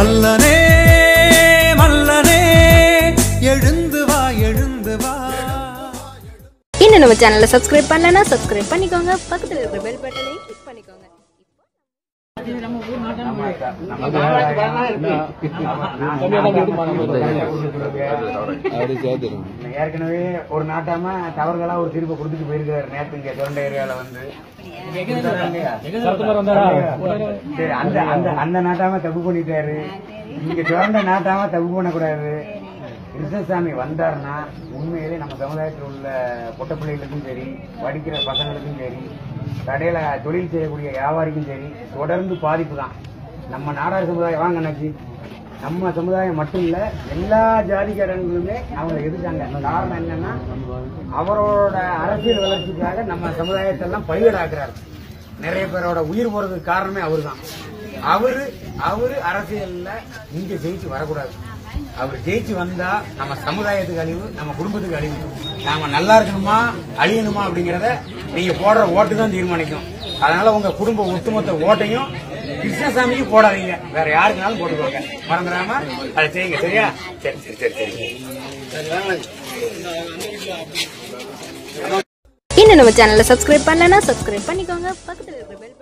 மல்லனே மல்லனே எழுந்து வா எழுந்து வா. இன்னும் நம்ம சேனலை சப்ஸ்கிரைப் பண்ணலன்னா சப்ஸ்கிரைப் பண்ணிக்கோங்க. பக்கத்தில் இருக்கிற பெல் பட்டனை கிளிக் பண்ணிக்கோங்க. ஏற்கனவே ஒரு நாட்டாம தவறுகளா ஒரு தீர்ப்பை கொடுத்துட்டு போயிருக்காரு நேத்து இங்க தொண்டை ஏரியால வந்து. சரி அந்த அந்த அந்த நாட்டாம தப்பு பண்ணிட்டாரு. இங்க திறந்த நாட்டாம தப்பு பண்ணக்கூடாது. கிருஷ்ணசாமி வந்தார்னா உண்மையிலே நம்ம சமுதாயத்தில் உள்ள பொட்ட பிள்ளைகளுக்கும் சரி படிக்கிற பசங்களுக்கும் சரி கடையில் தொழில் செய்யக்கூடிய வியாபாரிக்கும் சரி தொடர்ந்து பாதிப்பு தான். நம்ம நாடார் சமுதாயம் வாங்க அண்ணாச்சி. நம்ம சமுதாயம் மட்டும் இல்ல எல்லா ஜாதிக்காரங்களுமே அவங்க எதிர்த்தாங்க. காரணம் என்னன்னா அவரோட அரசியல் வளர்ச்சிக்காக நம்ம சமுதாயத்தை எல்லாம் நிறைய பேரோட உயிர் போறதுக்கு காரணமே அவர்தான். அவரு அவரு அரசியல்ல இங்க ஜெயிச்சு வரக்கூடாது. அவர் ஜெயிச்சு வந்தா நம்ம சமுதாயத்துக்கு அழிவு நம்ம குடும்பத்துக்கு அழிவு. நாம நல்லா இருக்கணுமா அழியணுமா அப்படிங்கறத நீங்க போடுற ஓட்டு தான் தீர்மானிக்கும். அதனால உங்க குடும்ப ஒட்டுமொத்த ஓட்டையும் கிருஷ்ணசாமிக்கு போடாதீங்க. வேற யாருக்குனாலும் போட்டுக்கோங்க. மறந்துடாம அதை செய்யுங்க சரியா? சரி சரி சரி சரி. இன்னும் நம்ம சேனலை சப்ஸ்கிரைப் பண்ணலன்னா சப்ஸ்கிரைப் பண்ணிக்கோங்க. பக்கத்துல இருக்கிற பெல்